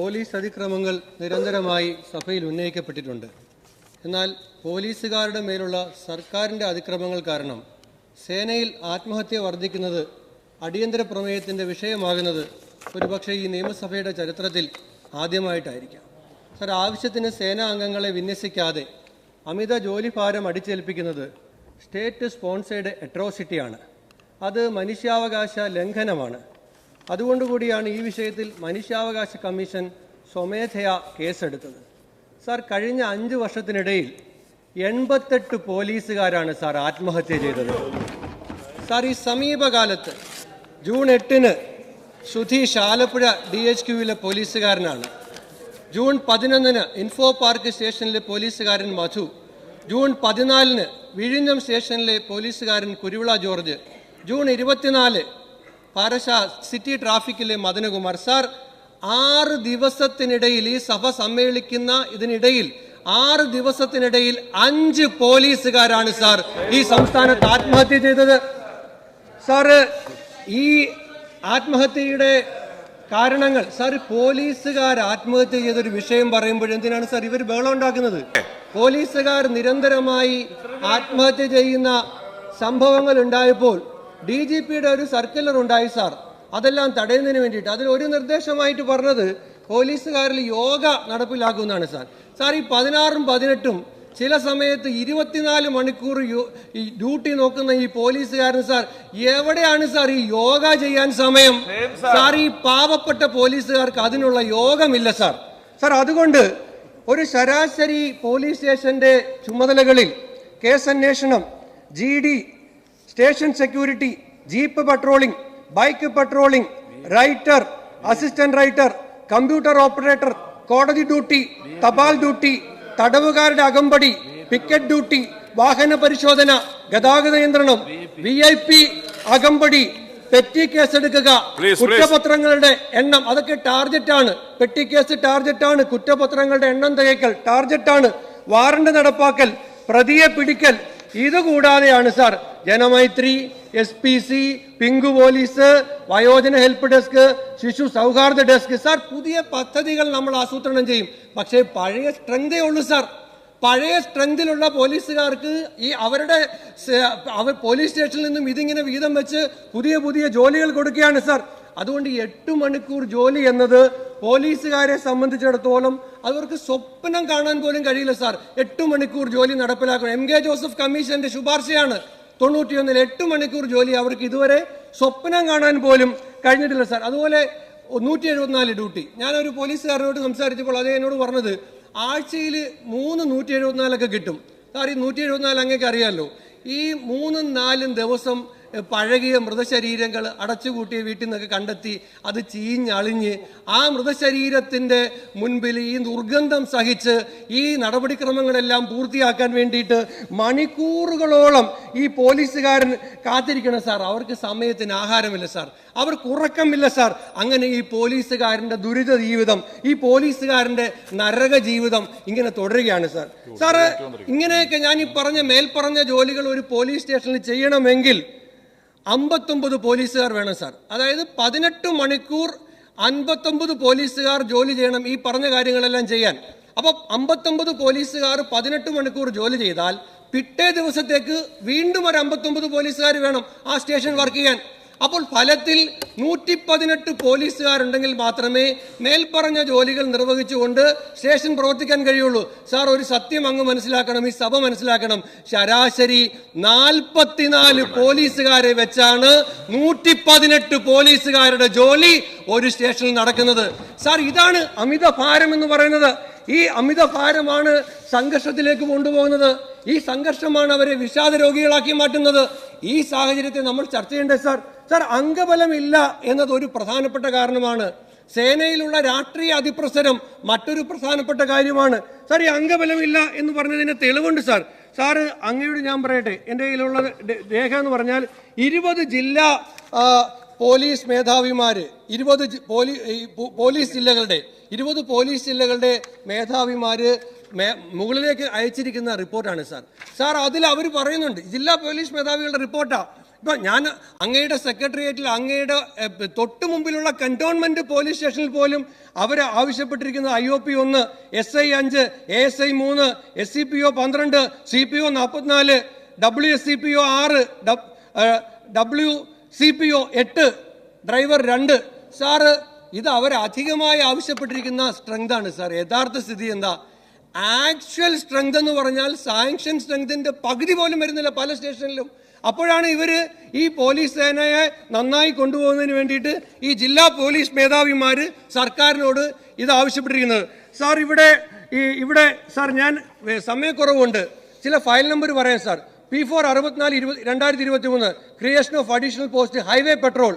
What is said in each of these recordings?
Police അതിക്രമങ്ങൾ നിരന്തരമായി സഭയിൽ ഉന്നയിക്കപ്പെട്ടിട്ടുണ്ട്. എന്നാൽ പോലീസുകാരുടെ മേലുള്ള സർക്കാരിന്റെ അതിക്രമങ്ങൾ കാരണം സേനയിൽ ആത്മഹത്യ വർദ്ധിക്കുന്നത് അടിയന്തര പ്രമേയത്തിന്റെ വിഷയമാകുന്നത് ഒരുപക്ഷെ ഈ നിയമസഭയുടെ ചരിത്രത്തിൽ ആദ്യമായിട്ടായിരിക്കാം. സർ ആവശ്യത്തിന് സേനാ അംഗങ്ങളെ വിന്യസിക്കാതെ അമിത ജോലിഭാരം അടിച്ചേൽപ്പിക്കുന്നത് സ്റ്റേറ്റ് സ്പോൺസേഡ് അട്രോസിറ്റിയാണ്. അത് മനുഷ്യാവകാശ ലംഘനമാണ്. അതുകൊണ്ടുകൂടിയാണ് ഈ വിഷയത്തിൽ മനുഷ്യാവകാശ കമ്മീഷൻ സ്വമേധയാ കേസെടുത്തത്. സാർ കഴിഞ്ഞ അഞ്ച് വർഷത്തിനിടയിൽ എൺപത്തെട്ട് പോലീസുകാരാണ് സാർ ആത്മഹത്യ ചെയ്തത്. സാർ ഈ സമീപകാലത്ത് ജൂൺ എട്ടിന് സുധീഷ് ആലപ്പുഴ ഡി എച്ച് ക്യുവിലെ പോലീസുകാരനാണ്. ജൂൺ പതിനൊന്നിന് ഇൻഫോ പാർക്ക് സ്റ്റേഷനിലെ പോലീസുകാരൻ മധു. ജൂൺ പതിനാലിന് വിഴിഞ്ഞം സ്റ്റേഷനിലെ പോലീസുകാരൻ കുരുവിള ജോർജ്. ജൂൺ ഇരുപത്തിനാല് പാരശ സിറ്റി ട്രാഫിക്കിലെ മദനകുമാർ. സാർ ആറ് ദിവസത്തിനിടയിൽ ഈ സഭ സമ്മേളിക്കുന്ന ഇതിനിടയിൽ ആറ് ദിവസത്തിനിടയിൽ അഞ്ച് പോലീസുകാരാണ് സാർ ഈ സംസ്ഥാനത്ത് ആത്മഹത്യ ചെയ്തത്. സാറ് ഈ ആത്മഹത്യയുടെ കാരണങ്ങൾ സാർ പോലീസുകാർ ആത്മഹത്യ ചെയ്തൊരു വിഷയം പറയുമ്പോൾ എന്തിനാണ് സാർ ഇവർ ബഹളം ഉണ്ടാക്കുന്നത്? പോലീസുകാർ നിരന്തരമായി ആത്മഹത്യ ചെയ്യുന്ന സംഭവങ്ങൾ ഉണ്ടായപ്പോൾ ഡി ജി പിയുടെ ഒരു സർക്കുലർ ഉണ്ടായി സാർ. അതെല്ലാം തടയുന്നതിന് വേണ്ടിയിട്ട്. അതിൽ ഒരു നിർദ്ദേശമായിട്ട് പറഞ്ഞത് പോലീസുകാരിൽ യോഗ നടപ്പിലാക്കുമെന്നാണ് സാർ. സാർ ഈ പതിനാറും പതിനെട്ടും ചില സമയത്ത് ഇരുപത്തിനാല് മണിക്കൂർ ഡ്യൂട്ടി നോക്കുന്ന ഈ പോലീസുകാരൻ സാർ എവിടെയാണ് സാർ ഈ യോഗ ചെയ്യാൻ സമയം? സാർ ഈ പാവപ്പെട്ട പോലീസുകാർക്ക് അതിനുള്ള യോഗമില്ല സാർ. സാർ അതുകൊണ്ട് ഒരു ശരാശരി പോലീസ് സ്റ്റേഷന്റെ ചുമതലകളിൽ കേസന്വേഷണം G D station security jeep patrolling bike patrolling writer assistant writer computer operator കോടതി ഡ്യൂട്ടി തപാൽ ഡ്യൂട്ടി തടവുകാരുടെ അകമ്പടി പിക്കറ്റ് ഡ്യൂട്ടി വാഹന പരിശോധന ഗതാഗത നിയന്ത്രണം വി ഐ പി അകമ്പടി പെറ്റി കേസെടുക്കുക Please, please. കുറ്റപത്രങ്ങളുടെ എണ്ണം അതൊക്കെ ടാർജറ്റ് ആണ് പെട്ടി കേസ് ടാർജറ്റ് ആണ് കുറ്റപത്രങ്ങളുടെ എണ്ണം തികയ്ക്കൽ ടാർജറ്റ് ആണ് വാറണ്ട് നടപ്പാക്കൽ പ്രതിയെ പിടിക്കൽ ഇതുകൂടാതെയാണ് sir Janamaithri S P C pink police വയോജന ഹെൽപ്പ് ഡെസ്ക് ശിശു സൗഹാർദ്ദ ഡെസ്ക്. സാർ പുതിയ പദ്ധതികൾ നമ്മൾ ആസൂത്രണം ചെയ്യും. പക്ഷേ പഴയ സ്ട്രെങ്തേ ഉള്ളൂ സാർ. പഴയ സ്ട്രെങ്തിലുള്ള പോലീസുകാർക്ക് ഈ അവരുടെ അവർ പോലീസ് സ്റ്റേഷനിൽ നിന്നും ഇതിങ്ങനെ വീതം വെച്ച് പുതിയ പുതിയ ജോലികൾ കൊടുക്കുകയാണ് സാർ. അതുകൊണ്ട് എട്ട് മണിക്കൂർ ജോലി എന്നത് പോലീസുകാരെ സംബന്ധിച്ചിടത്തോളം അവർക്ക് സ്വപ്നം കാണാൻ പോലും കഴിയില്ല സാർ. എട്ട് മണിക്കൂർ ജോലി നടപ്പിലാക്കണം. എം കെ ജോസഫ് കമ്മീഷന്റെ ശുപാർശയാണ്. തൊണ്ണൂറ്റിയൊന്നിൽ എട്ട് മണിക്കൂർ ജോലി അവർക്ക് ഇതുവരെ സ്വപ്നം കാണാൻ പോലും കഴിഞ്ഞിട്ടില്ല സാർ. അതുപോലെ നൂറ്റി എഴുപത്തിനാല് ഡ്യൂട്ടി. ഞാനൊരു പോലീസുകാരനോട് സംസാരിച്ചപ്പോൾ അതേ എന്നോട് പറഞ്ഞത് ആഴ്ചയിൽ മൂന്ന് നൂറ്റി എഴുപത്തിനാലൊക്കെ കിട്ടും. സാർ ഈ നൂറ്റി എഴുപത്തിനാല് അങ്ങേക്ക് അറിയാമല്ലോ ഈ മൂന്നും നാലും ദിവസം പഴകിയ മൃതശരീരങ്ങൾ അടച്ചുകൂട്ടിയ വീട്ടിൽ നിന്നൊക്കെ കണ്ടെത്തി അത് ചീഞ്ഞളിഞ്ഞ് ആ മൃതശരീരത്തിന്റെ മുൻപിൽ ഈ ദുർഗന്ധം സഹിച്ച് ഈ നടപടിക്രമങ്ങളെല്ലാം പൂർത്തിയാക്കാൻ വേണ്ടിയിട്ട് മണിക്കൂറുകളോളം ഈ പോലീസുകാരൻ കാത്തിരിക്കണം സാർ. അവർക്ക് സമയത്തിന് ആഹാരമില്ല സാർ. അവർക്ക് ഉറക്കമില്ല സാർ. അങ്ങനെ ഈ പോലീസുകാരന്റെ ദുരിത ജീവിതം ഈ പോലീസുകാരന്റെ നരക ജീവിതം ഇങ്ങനെ തുടരുകയാണ് സാർ. സാറ് ഇങ്ങനെയൊക്കെ ഞാൻ ഈ പറഞ്ഞ മേൽപ്പറഞ്ഞ ജോലികൾ ഒരു പോലീസ് സ്റ്റേഷനിൽ ചെയ്യണമെങ്കിൽ അമ്പത്തൊമ്പത് പോലീസുകാർ വേണം സാർ. അതായത് പതിനെട്ട് മണിക്കൂർ അൻപത്തൊമ്പത് പോലീസുകാർ ജോലി ചെയ്യണം ഈ പറഞ്ഞ കാര്യങ്ങളെല്ലാം ചെയ്യാൻ. അപ്പോൾ അമ്പത്തൊമ്പത് പോലീസുകാർ പതിനെട്ട് മണിക്കൂർ ജോലി ചെയ്താൽ പിറ്റേ ദിവസത്തേക്ക് വീണ്ടും ഒരു അമ്പത്തൊമ്പത് പോലീസുകാർ വേണം ആ സ്റ്റേഷൻ വർക്ക് ചെയ്യാൻ. അപ്പോൾ ഫലത്തിൽ നൂറ്റി പതിനെട്ട് പോലീസുകാരുണ്ടെങ്കിൽ മാത്രമേ മേൽപ്പറഞ്ഞ ജോലികൾ നിർവഹിച്ചുകൊണ്ട് സ്റ്റേഷൻ പ്രവർത്തിക്കാൻ കഴിയുള്ളൂ. സാർ ഒരു സത്യം അങ്ങ് മനസ്സിലാക്കണം ഈ സഭ മനസ്സിലാക്കണം. ശരാശരി നാൽപ്പത്തിനാല് പോലീസുകാരെ വെച്ചാണ് നൂറ്റി പതിനെട്ട് പോലീസുകാരുടെ ജോലി ഒരു സ്റ്റേഷനിൽ നടക്കുന്നത്. സാർ ഇതാണ് അമിത ഭാരം എന്ന് പറയുന്നത്. ഈ അമിത ഭാരമാണ് സംഘർഷത്തിലേക്ക് കൊണ്ടുപോകുന്നത്. ഈ സംഘർഷമാണ് അവരെ വിഷാദ രോഗികളാക്കി മാറ്റുന്നത്. ഈ സാഹചര്യത്തെ നമ്മൾ ചർച്ച ചെയ്യേണ്ടത് സാർ? സാർ അംഗബലമില്ല എന്നത് ഒരു പ്രധാനപ്പെട്ട കാരണമാണ്. സേനയിലുള്ള രാഷ്ട്രീയ അതിപ്രസരം മറ്റൊരു പ്രധാനപ്പെട്ട കാര്യമാണ്. സാർ ഈ അംഗബലമില്ല എന്ന് പറഞ്ഞതിന് തെളിവുണ്ട് സാർ. സാറ് അങ്ങയോട് ഞാൻ പറയട്ടെ. എന്റെ കയ്യിലുള്ള രേഖ എന്ന് പറഞ്ഞാൽ ഇരുപത് ജില്ലാ പോലീസ് മേധാവിമാർ ഇരുപത് പോലീസ് ജില്ലകളുടെ ഇരുപത് പോലീസ് ജില്ലകളുടെ മേധാവിമാർ മുകളിലേക്ക് അയച്ചിരിക്കുന്ന റിപ്പോർട്ടാണ് സാർ. സാർ അതിൽ അവർ പറയുന്നുണ്ട് ജില്ലാ പോലീസ് മേധാവികളുടെ റിപ്പോർട്ടാ. ഇപ്പൊ ഞാൻ അങ്ങയുടെ സെക്രട്ടേറിയറ്റിൽ അങ്ങയുടെ തൊട്ട് മുമ്പിലുള്ള കന്റോൺമെന്റ് പോലീസ് സ്റ്റേഷനിൽ പോലും അവർ ആവശ്യപ്പെട്ടിരിക്കുന്നത് ഐ ഒ പി ഒന്ന് എസ് ഐ അഞ്ച് എ എസ് ഐ മൂന്ന് എസ് സി പി ഒ പന്ത്രണ്ട് സി പി ഒ നാൽപ്പത്തിനാല് W S C P O ആറ് ഡബ്ല്യു സി പി ഒ എട്ട് ഡ്രൈവർ രണ്ട്. സാറ് ഇത് അവർ അധികമായി ആവശ്യപ്പെട്ടിരിക്കുന്ന സ്ട്രെങ്ത് ആണ് സാർ യഥാർത്ഥ സ്ഥിതി എന്താ? ആക്ച്വൽ സ്ട്രെങ്ത് എന്ന് പറഞ്ഞാൽ സാങ്ഷൻ സ്ട്രെങ്തിന്റെ പകുതി പോലും വരുന്നില്ല പല സ്റ്റേഷനിലും അപ്പോഴാണ് ഇവർ ഈ പോലീസ് സേനയെ നന്നായി കൊണ്ടുപോകുന്നതിന് വേണ്ടിയിട്ട് ഈ ജില്ലാ പോലീസ് മേധാവിമാർ സർക്കാരിനോട് ഇത് ആവശ്യപ്പെട്ടിരിക്കുന്നത്. സാർ ഇവിടെ ഈ ഇവിടെ സാർ ഞാൻ സമയക്കുറവുണ്ട്. ചില ഫയൽ നമ്പർ പറയാം സാർ. പി ഫോർ അറുപത്തിനാല് ഇരുപത് രണ്ടായിരത്തി ഇരുപത്തി മൂന്ന് creation of additional post highway petrol.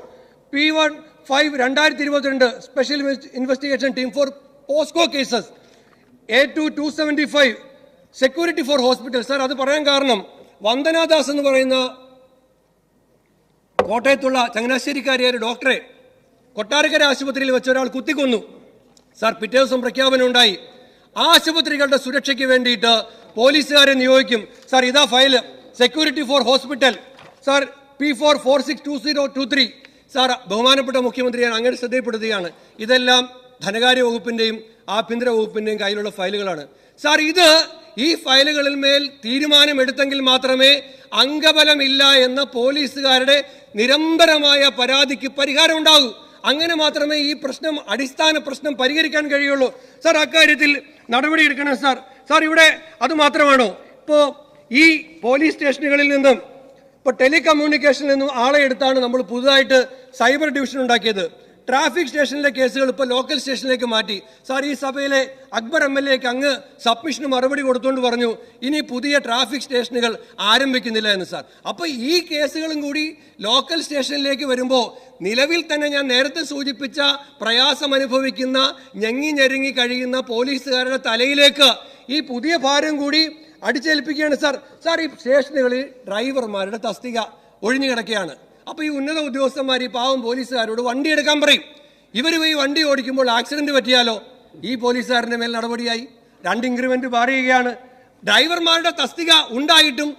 P one five രണ്ടായിരത്തി ഇരുപത്തിരണ്ട് special investigation team for POCSO cases. A two two seventy five security for hospital. Sir അത് പറയാൻ കാരണം വന്ദനാദാസ് എന്ന് പറയുന്ന കോട്ടയത്തുള്ള ചങ്ങനാശ്ശേരിക്കാരിയായ ഒരു ഡോക്ടറെ കൊട്ടാരക്കര ആശുപത്രിയിൽ വെച്ച് ഒരാൾ കുത്തിക്കൊന്നു. സാർ പിറ്റേ ദിവസം പ്രഖ്യാപനം ഉണ്ടായി. ആശുപത്രികളുടെ സുരക്ഷയ്ക്ക് വേണ്ടിയിട്ട് പോലീസുകാരെ നിയോഗിക്കും. സാർ ഇതാ file security for hospital. Sir P four four six two zero two three. Sir ബഹുമാനപ്പെട്ട മുഖ്യമന്ത്രി ഞാൻ അങ്ങനെ ശ്രദ്ധയപ്പെടുത്തുകയാണ് ഇതെല്ലാം ധനകാര്യ വകുപ്പിന്റെയും ആഭ്യന്തര വകുപ്പിന്റെയും കയ്യിലുള്ള ഫയലുകളാണ്. സാർ ഇത് ഈ ഫയലുകളിൽ മേൽ തീരുമാനമെടുത്തെങ്കിൽ മാത്രമേ അംഗബലമില്ല എന്ന പോലീസുകാരുടെ നിരന്തരമായ പരാതിക്ക് പരിഹാരം ഉണ്ടാകൂ. അങ്ങനെ മാത്രമേ ഈ പ്രശ്നം അടിസ്ഥാന പ്രശ്നം പരിഹരിക്കാൻ കഴിയുള്ളൂ. സാർ അക്കാര്യത്തിൽ നടപടിയെടുക്കണം സാർ. സാർ ഇവിടെ അത് മാത്രമാണോ? ഇപ്പോൾ ഈ പോലീസ് സ്റ്റേഷനുകളിൽ നിന്നും ഇപ്പോൾ ടെലികമ്മ്യൂണിക്കേഷനിൽ നിന്നും ആളെ എടുത്താണ് നമ്മൾ പുതുതായിട്ട് സൈബർ ഡിവിഷൻ ഉണ്ടാക്കിയത്. ട്രാഫിക് സ്റ്റേഷനിലെ കേസുകൾ ഇപ്പോൾ ലോക്കൽ സ്റ്റേഷനിലേക്ക് മാറ്റി. സാർ ഈ സഭയിലെ അക്ബർ എം എൽ എക്ക് അങ്ങ് സബ്മിഷന് മറുപടി കൊടുത്തുകൊണ്ട് പറഞ്ഞു ഇനി പുതിയ ട്രാഫിക് സ്റ്റേഷനുകൾ ആരംഭിക്കുന്നില്ല എന്ന് സാർ. അപ്പോൾ ഈ കേസുകളും കൂടി ലോക്കൽ സ്റ്റേഷനിലേക്ക് വരുമ്പോൾ നിലവിൽ തന്നെ ഞാൻ നേരത്തെ സൂചിപ്പിച്ച പ്രയാസം അനുഭവിക്കുന്ന ഞെങ്ങി ഞെരുങ്ങി കഴിയുന്ന പോലീസുകാരുടെ തലയിലേക്ക് ഈ പുതിയ ഭാരം കൂടി അടിച്ചേൽപ്പിക്കുകയാണ് സാർ. സാർ ഈ സ്റ്റേഷനുകളിൽ ഡ്രൈവർമാരുടെ തസ്തിക ഒഴിഞ്ഞു കിടക്കുകയാണ്. അപ്പൊ ഈ ഉന്നത ഉദ്യോഗസ്ഥന്മാർ ഈ പാവം പോലീസുകാരോട് വണ്ടി എടുക്കാൻ പറയും. ഇവർ പോയി വണ്ടി ഓടിക്കുമ്പോൾ ആക്സിഡന്റ് പറ്റിയാലോ? ഈ പോലീസുകാരന്റെ മേൽ നടപടിയായി. രണ്ട് ഇൻക്രിമെന്റ് മാറിയുകയാണ് ഡ്രൈവർമാരുടെ തസ്തിക ഉണ്ടായിട്ടും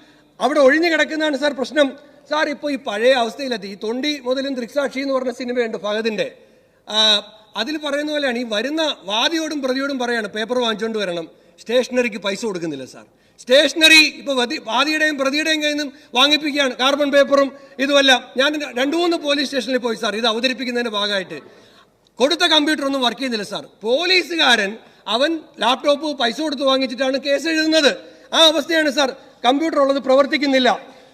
അവിടെ ഒഴിഞ്ഞു കിടക്കുന്നതാണ് സാർ പ്രശ്നം. സാർ ഇപ്പോൾ ഈ പഴയ അവസ്ഥയിലെത്തി. ഈ തൊണ്ടി മുതലും ദൃക്സാക്ഷി എന്ന് പറഞ്ഞ സിനിമയുണ്ട് ഫഹദിന്റെ. അതിൽ പറയുന്ന പോലെയാണ് ഈ വരുന്ന വാദിയോടും പ്രതിയോടും പറയാണ് പേപ്പർ വാങ്ങിച്ചുകൊണ്ട് വരണം. സ്റ്റേഷനറിക്ക് പൈസ കൊടുക്കുന്നില്ല സാർ. സ്റ്റേഷനറി ഇപ്പോൾ വാദിയുടെയും പ്രതിയുടെയും കയ്യിൽ നിന്നും വാങ്ങിപ്പിക്കുകയാണ്. കാർബൺ പേപ്പറും ഇതുമല്ല. ഞാൻ രണ്ടു മൂന്ന് പോലീസ് സ്റ്റേഷനിൽ പോയി സാർ. ഇത് അവതരിപ്പിക്കുന്നതിന്റെ ഭാഗമായിട്ട്. കൊടുത്ത കമ്പ്യൂട്ടർ ഒന്നും വർക്ക് ചെയ്യുന്നില്ല സാർ. പോലീസുകാരൻ അവൻ ലാപ്ടോപ്പ് പൈസ കൊടുത്ത് വാങ്ങിച്ചിട്ടാണ് കേസ് എഴുതുന്നത്. ആ അവസ്ഥയാണ് സാർ. കമ്പ്യൂട്ടർ ഉള്ളത് പ്രവർത്തിക്കുന്നില്ല.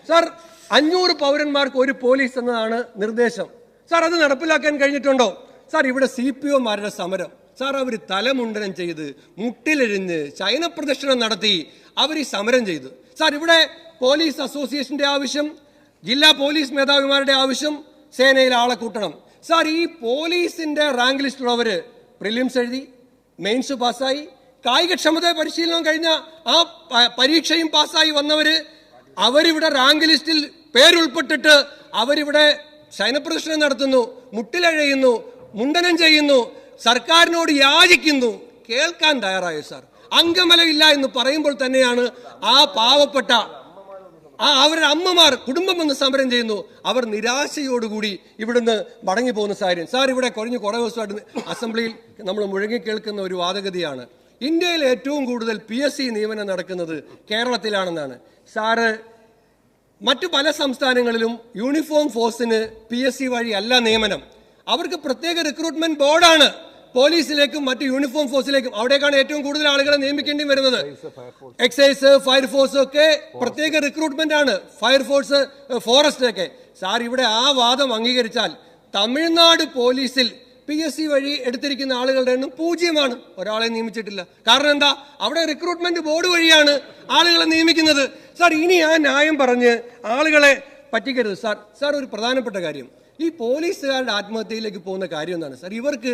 സാർ അഞ്ഞൂറ് പൗരന്മാർക്ക് ഒരു പോലീസ് എന്നതാണ് നിർദ്ദേശം. സാർ അത് നടപ്പിലാക്കാൻ കഴിഞ്ഞിട്ടുണ്ടോ? സാർ ഇവിടെ സി പി ഒമാരുടെ സമരം. സാർ അവർ തലമുണ്ടനം ചെയ്ത് മുട്ടിലെഴിഞ്ഞ് ചൈന പ്രദക്ഷിണം നടത്തി അവർ ഈ സമരം ചെയ്തു. സാർ ഇവിടെ പോലീസ് അസോസിയേഷന്റെ ആവശ്യം ജില്ലാ പോലീസ് മേധാവിമാരുടെ ആവശ്യം സേനയിൽ ആളെ കൂട്ടണം. സാർ ഈ പോലീസിന്റെ റാങ്ക് ലിസ്റ്റുള്ളവർ പ്രിലിംസ് എഴുതി മെയിൻസ് പാസ്സായി കായികക്ഷമത പരിശീലനം കഴിഞ്ഞ ആ പരീക്ഷയും പാസ്സായി വന്നവർ അവരിവിടെ റാങ്ക് ലിസ്റ്റിൽ പേരുൾപ്പെട്ടിട്ട് അവരിവിടെ ശയനപ്രദർശനം നടത്തുന്നു മുട്ടിലഴയുന്നു മുണ്ടനം ചെയ്യുന്നു. സർക്കാരിനോട് യാചിക്കുന്നു. കേൾക്കാൻ തയ്യാറായോ സാർ? അംഗമലയില്ല എന്ന് പറയുമ്പോൾ തന്നെയാണ് ആ പാവപ്പെട്ട ആ അവരുടെ അമ്മമാർ കുടുംബം വന്ന് സമരം ചെയ്യുന്നു. അവർ നിരാശയോടുകൂടി ഇവിടുന്ന് മടങ്ങി പോകുന്ന സാഹചര്യം. സാർ ഇവിടെ കുറഞ്ഞ് കുറേ ദിവസമായിട്ട് അസംബ്ലിയിൽ നമ്മൾ മുഴങ്ങി കേൾക്കുന്ന ഒരു വാദഗതിയാണ്. ഇന്ത്യയിൽ ഏറ്റവും കൂടുതൽ പി എസ് സി നിയമനം നടക്കുന്നത് കേരളത്തിലാണെന്നാണ്. സാറ് മറ്റു പല സംസ്ഥാനങ്ങളിലും യൂണിഫോം ഫോഴ്സിന് പി എസ് സി വഴി അല്ല നിയമനം. അവർക്ക് പ്രത്യേക റിക്രൂട്ട്മെന്റ് ബോർഡാണ് പോലീസിലേക്കും മറ്റ് യൂണിഫോം ഫോഴ്സിലേക്കും അവിടേക്കാണ് ഏറ്റവും കൂടുതൽ ആളുകളെ നിയമിക്കേണ്ടി വരുന്നത്. എക്സൈസ് ഫയർഫോഴ്സ് ഒക്കെ പ്രത്യേക റിക്രൂട്ട്മെന്റ് ആണ്. ഫയർഫോഴ്സ് ഫോറസ്റ്റ് ഒക്കെ. സാർ ഇവിടെ ആ വാദം അംഗീകരിച്ചാൽ തമിഴ്നാട് പോലീസിൽ പി എസ് സി വഴി എടുത്തിരിക്കുന്ന ആളുകളുടെ എണ്ണം പൂജ്യമാണ്. ഒരാളെ നിയമിച്ചിട്ടില്ല. കാരണം എന്താ? അവിടെ റിക്രൂട്ട്മെന്റ് ബോർഡ് വഴിയാണ് ആളുകളെ നിയമിക്കുന്നത്. സാർ ഇനി ആ ന്യായം പറഞ്ഞ് ആളുകളെ പറ്റിക്കരുത്. സാർ സാർ ഒരു പ്രധാനപ്പെട്ട കാര്യം. ഈ പോലീസുകാരുടെ ആത്മഹത്യയിലേക്ക് പോകുന്ന കാര്യം എന്താണ്? സാർ ഇവർക്ക്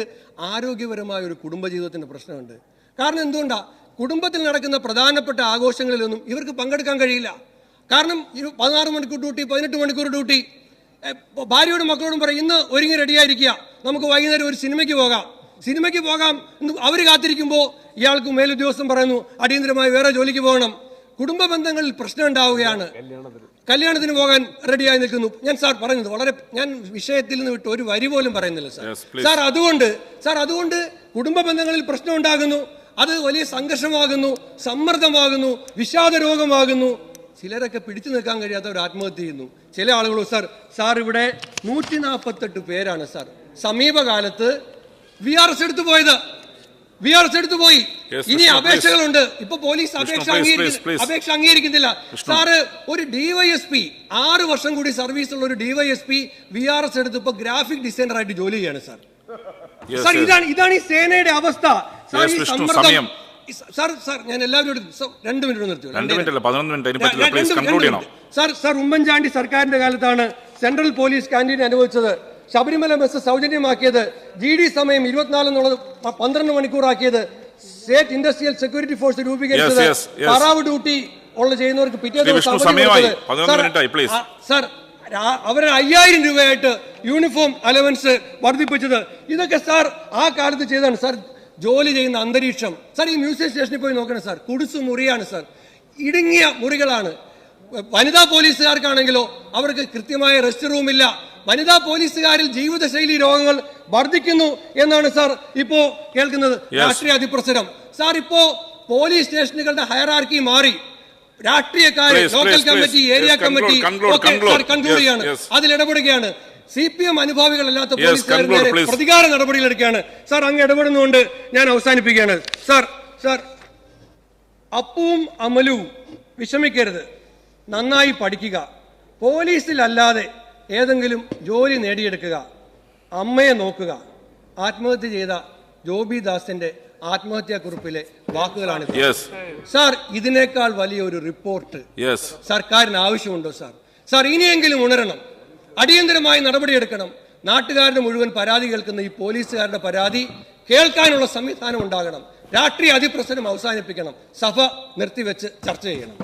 ആരോഗ്യപരമായ ഒരു കുടുംബജീവിതത്തിന്റെ പ്രശ്നമുണ്ട്. കാരണം എന്തുകൊണ്ടാണ് കുടുംബത്തിൽ നടക്കുന്ന പ്രധാനപ്പെട്ട ആഘോഷങ്ങളിലൊന്നും ഇവർക്ക് പങ്കെടുക്കാൻ കഴിയില്ല. കാരണം പതിനാറ് മണിക്കൂർ ഡ്യൂട്ടി പതിനെട്ട് മണിക്കൂർ ഡ്യൂട്ടി. ഭാര്യയോടും മക്കളോടും പറയും ഇന്ന് ഒരുങ്ങി റെഡിയായിരിക്കുക. നമുക്ക് വൈകുന്നേരം ഒരു സിനിമയ്ക്ക് പോകാം. സിനിമയ്ക്ക് പോകാം അവർ കാത്തിരിക്കുമ്പോൾ ഇയാൾക്ക് മേലുദ്യോഗസ്ഥൻ പറയുന്നു അടിയന്തരമായി വേറെ ജോലിക്ക് പോകണം. കുടുംബ ബന്ധങ്ങളിൽ പ്രശ്നം ഉണ്ടാവുകയാണ്. കല്യാണത്തിന് പോകാൻ റെഡിയായി നിൽക്കുന്നു. ഞാൻ സാർ പറയുന്നത് വളരെ ഞാൻ വിഷയത്തിൽ നിന്ന് വിട്ട് ഒരു വരി പോലും പറയുന്നില്ല സാർ. സാർ അതുകൊണ്ട് സാർ അതുകൊണ്ട് കുടുംബ ബന്ധങ്ങളിൽ പ്രശ്നം ഉണ്ടാകുന്നു അത് വലിയ സംഘർഷമാകുന്നു സമ്മർദ്ദമാകുന്നു വിഷാദ രോഗമാകുന്നു ചിലരൊക്കെ പിടിച്ചു നിൽക്കാൻ കഴിയാത്തവർ ആത്മഹത്യ ചെയ്യുന്നു. ചില ആളുകൾ സാർ സാർ ഇവിടെ നൂറ്റി നാൽപ്പത്തെട്ട് പേരാണ് സാർ. സമീപകാലത്ത് വി ആർ എസ് എടുത്തു പോയത്. വി ആർ എസ് എടുത്തു പോയി. ഇനി അപേക്ഷകളുണ്ട്. ഇപ്പൊ പോലീസ് അപേക്ഷ. അപേക്ഷ അംഗീകരിക്കുന്നില്ല. സാറ് ഒരു ഡിവൈഎസ്പി ആറ് വർഷം കൂടി സർവീസ് ഉള്ള ഒരു ഡിവൈഎസ്പി വി ആർ എസ് എടുത്ത് ഇപ്പൊ ഗ്രാഫിക് ഡിസൈനർ ആയിട്ട് ജോലി ചെയ്യാണ് സാർ. സാർ. ഇതാണ് ഇതാണ് ഈ സേനയുടെ അവസ്ഥ. സാർ ഈ സമ്മർദ്ദം സാർ സാർ ഞാൻ എല്ലാവരോടും സ- രണ്ട് മിനിറ്റ് നിർത്തി. സാർ സാർ ഉമ്മൻചാണ്ടി സർക്കാരിന്റെ കാലത്താണ് സെൻട്രൽ പോലീസ് ക്യാന്റീൻ അനുവദിച്ചത്. ശബരിമല ബസ് സൗജന്യമാക്കിയത് ജി ഡി സമയം ഇരുപത്തിനാല് എന്നുള്ളത് പന്ത്രണ്ട് മണിക്കൂറാക്കിയത് സ്റ്റേറ്റ് ഇൻഡസ്ട്രിയൽ സെക്യൂരിറ്റി ഫോഴ്സ് രൂപീകരിച്ചത്. പറാവ് ഡ്യൂട്ടി ഉള്ള ചെയ്യുന്നവർക്ക് പിറ്റേ ദിവസം സാർ അവരെ അയ്യായിരം രൂപയായിട്ട് യൂണിഫോം അലവൻസ് വർദ്ധിപ്പിച്ചത്. ഇതൊക്കെ സാർ ആ കാലത്ത് ചെയ്താണ് സാർ ജോലി ചെയ്യുന്ന അന്തരീക്ഷം. സാർ ഈ മ്യൂസിയം സ്റ്റേഷനിൽ പോയി നോക്കണം സാർ. കുടിസു മുറിയാണ് സാർ. ഇടുങ്ങിയ മുറികളാണ്. വനിതാ പോലീസുകാർക്കാണെങ്കിലോ അവർക്ക് കൃത്യമായ റെസ്റ്റ് റൂമില്ല. വനിതാ പോലീസുകാരിൽ ജീവിതശൈലി രോഗങ്ങൾ വർദ്ധിക്കുന്നു എന്നാണ് സാർ ഇപ്പോ കേൾക്കുന്നത്. രാഷ്ട്രീയ അതിപ്രസരം. സാർ ഇപ്പോ പോലീസ് സ്റ്റേഷനുകളുടെ ഹയറാർക്കി മാറി. രാഷ്ട്രീയക്കാർ ലോക്കൽ കമ്മിറ്റി ഏരിയ കമ്മിറ്റി ഒക്കെ കൺക്ലൂഡ് ചെയ്യാണ്. അതിൽ ഇടപെടുകയാണ്. സി പി എം അനുഭാവികളല്ലാത്ത please. പ്രതികാര നടപടികളെടുക്കുകയാണ്. സാർ അങ്ങ് ഇടപെടുന്നതുകൊണ്ട് ഞാൻ അവസാനിപ്പിക്കുകയാണ്. സാർ സാർ അപ്പുവും അമലുവും വിഷമിക്കരുത്. നന്നായി പഠിക്കുക. പോലീസിലല്ലാതെ ഏതെങ്കിലും ജോലി നേടിയെടുക്കുക അമ്മയെ നോക്കുക ആത്മഹത്യ ചെയ്ത ജോബി ദാസിന്റെ ആത്മഹത്യാക്കുറിപ്പിലെ കുറിപ്പിലെ വാക്കുകളാണ് സാർ ഇതിനേക്കാൾ വലിയൊരു റിപ്പോർട്ട്. സർക്കാരിന് ആവശ്യമുണ്ടോ സാർ? സാർ ഇനിയെങ്കിലും ഉണരണം. അടിയന്തരമായി നടപടിയെടുക്കണം. നാട്ടുകാരുടെ മുഴുവൻ പരാതി കേൾക്കുന്ന ഈ പോലീസുകാരുടെ പരാതി കേൾക്കാനുള്ള സംവിധാനം ഉണ്ടാകണം. രാഷ്ട്രീയ അതിപ്രസരം അവസാനിപ്പിക്കണം. സഭ നിർത്തിവെച്ച് ചർച്ച ചെയ്യണം.